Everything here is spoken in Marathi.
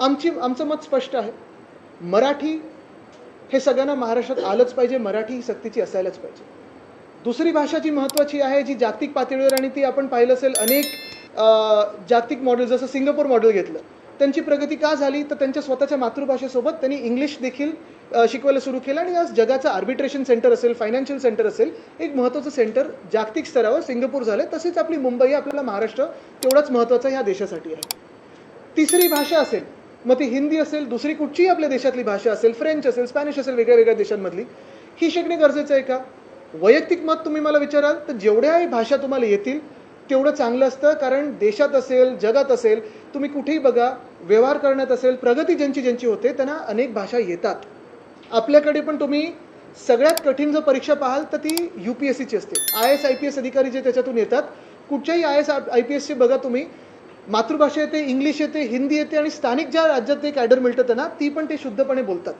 आमची आमचं मत स्पष्ट आहे. मराठी हे सगळ्यांना महाराष्ट्रात आलंच पाहिजे. मराठी ही सक्तीची असायलाच पाहिजे. दुसरी भाषा जी महत्त्वाची आहे जी जागतिक पातळीवर आणि ती आपण पाहिलं असेल अनेक जागतिक मॉडेल जसं सिंगापूर मॉडेल घेतलं. त्यांची प्रगती का झाली? तर त्यांच्या स्वतःच्या मातृभाषेसोबत त्यांनी इंग्लिश देखील शिकवायला सुरू केलं आणि आज जगाचं आर्बिट्रेशन सेंटर असेल फायनान्शियल सेंटर असेल एक महत्त्वाचं सेंटर जागतिक स्तरावर सिंगापूर झालं तसेच आपली मुंबई आपल्याला महाराष्ट्र तेवढाच महत्त्वाचं ह्या देशासाठी आहे. तिसरी भाषा असेल मग ती हिंदी असेल दुसरी कुठचीही आपल्या देशातली भाषा असेल फ्रेंच असेल स्पॅनिश असेल वेगळ्या वेगळ्या देशांमधली ही शिकणे गरजेचं आहे का? वैयक्तिक मत तुम्ही मला विचाराल तर जेवढ्याही भाषा तुम्हाला येतील तेवढं चांगलं असतं कारण देशात असेल जगात असेल तुम्ही कुठेही बघा व्यवहार करण्यात असेल प्रगती ज्यांची ज्यांची होते त्यांना अनेक भाषा येतात. आपल्याकडे पण तुम्ही सगळ्यात कठीण जर परीक्षा पाहाल तर ती यू पी एस सीची असते. I S I P S अधिकारी जे त्याच्यातून येतात कुठच्याही आय एस आय पी एसचे बघा तुम्ही मातृभाषा येते इंग्लिश येते हिंदी येते आणि स्थानिक ज्या राज्यात ते कॅडर मिळतं त्यांना ती पण ते शुद्धपणे बोलतात.